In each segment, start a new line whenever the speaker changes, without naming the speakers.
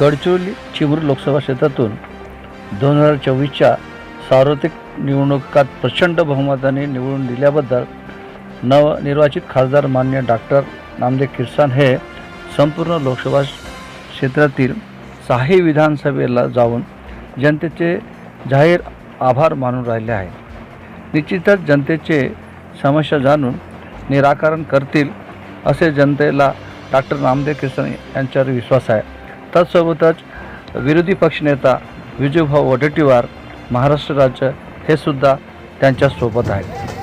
गडचिरोली चिमूर लोकसभा क्षेत्रातून दोन हजार चोवीसच्या सार्वत्रिक निवडणुकात प्रचंड बहुमताने निवडून दिल्याबद्दल नवनिर्वाचित खासदार मान्य डॉक्टर नामदेव किरसान हे संपूर्ण लोकसभा क्षेत्रातील सहाही विधानसभेला जाऊन जनतेचे जाहीर आभार मानून राहिले आहे निश्चितच जनतेचे समस्या जाणून निराकरण करतील असे जनतेला डॉक्टर नामदेव किरसन यांच्यावर विश्वास आहे. तत्सोबतच विरोधी पक्षनेता विजयभाऊ वडेट्टीवार महाराष्ट्र राज्य हे सुद्धा त्यांच्यासोबत आहे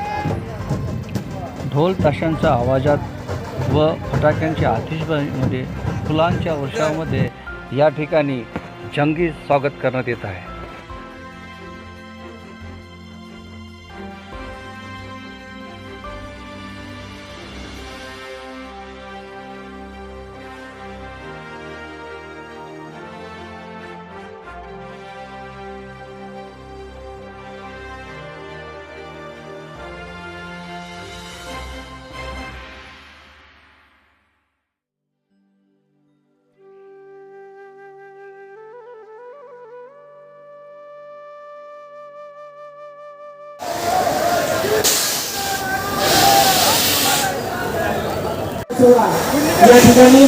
ढोल ताशांच्या आवाजात व फटाक्यांच्या आतिषबाजीमध्ये फुलांच्या वर्षामध्ये या ठिकाणी जंगी स्वागत करण्यात येत आहे.
सोहळा या ठिकाणी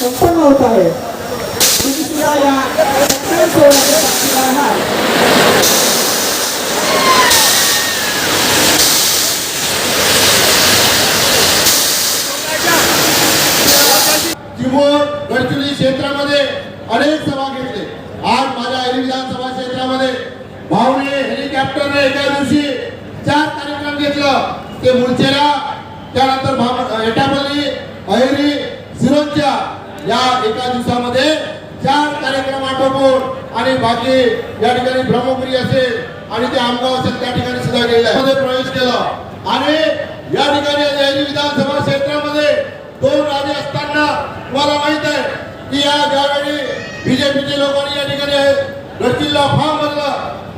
संपन्न होत आहे. तुम्ही सुद्धा या. सोहळ्याच्या साक्षीदार आहात.
गडचिरोली क्षेत्रामध्ये अनेक सभा घेतले. आज माझ्या ऐरी विधानसभा क्षेत्रामध्ये भाऊने हेलिकॉप्टरने एका दिवशी चार कार्यक्रम घेतलं. ते मुलचेरा त्यानंतर एटापल्ली अहेरी सिरोंच्या या एका दिवसामध्ये चार कार्यक्रम आटोपून आणि बाकी या ठिकाणी ब्रह्मपुरी असेल आणि ते आमगाव असेल त्या ठिकाणी सुद्धा गेले मध्ये प्रवेश केला. आणि या ठिकाणी हरी विधानसभा क्षेत्रामध्ये दोन राजे असताना तुम्हाला माहीत आहे की या ज्यावेळी बीजेपीचे लोकांनी या ठिकाणी गडचिल्ला फॉर्म भरला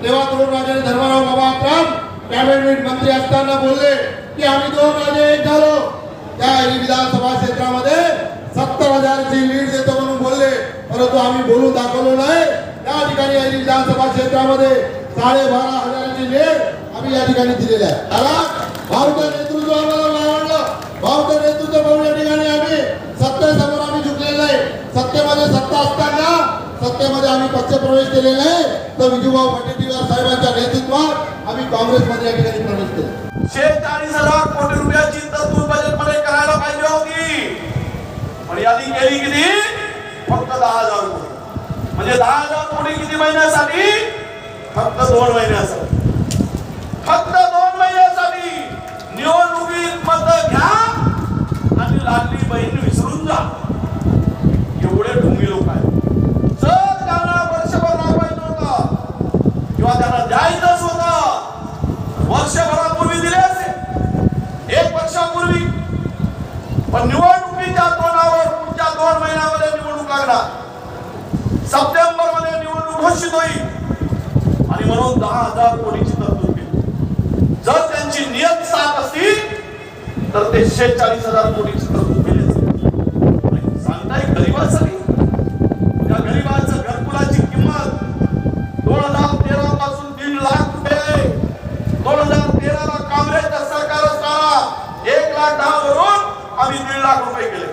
तेव्हा दोन राजाने धर्मराव बाबा अक्रम कॅबिनेट मंत्री असताना बोलले. की आम्ही दोन राजे एक झालो. त्या विधानसभा क्षेत्रामध्ये सत्तर हजारची लीड देतो म्हणून बोलले. परंतु आम्ही बोलून दाखवलो नाही. त्या ठिकाणी हरी विधानसभा क्षेत्रामध्ये साडेबारा हजाराची लीड आम्ही या ठिकाणी दिलेली आहे. त्याला भाऊचं नेतृत्व आम्हाला आवडलं भाऊचं नेतृत्व पाहून या ठिकाणी आम्ही सत्तेसमोर आम्ही झुकलेलं आहे सत्तेमध्ये सत्ता असताना सत्तेमध्ये आम्ही पक्ष प्रवेश केलेला आहे. तर विजूभाऊ वडेट्टीवार साहेबांच्या नेतृत्वात आम्ही काँग्रेसमध्ये या ठिकाणी
शेहेचाळीस हजार कोटी रुपयाची तरतूद बजेटमध्ये करायला पाहिजे होती. पण यादी केली किती? फक्त दहा हजार कोटी. म्हणजे दहा हजार कोटी किती महिन्यासाठी? फक्त दोन महिन्यासाठी. झाला सप्टेंबरमध्ये निवडणूक घोषित होईल. आणि म्हणून दहा हजार कोटीची तरतूद केली जर त्यांची नियत साथ असतील तर ते शेहेचाळीस हजार कोटीची तरतूद केली सांगताय गरीबासाठी? त्या गरीबाचं घरकुलाची किंमत दोन हजार तेरा पासून तीन लाख रुपये दोन हजार तेरा ला काँग्रेसचा सरकार असताना एक लाख दहा वरून आम्ही दीड लाख रुपये केले.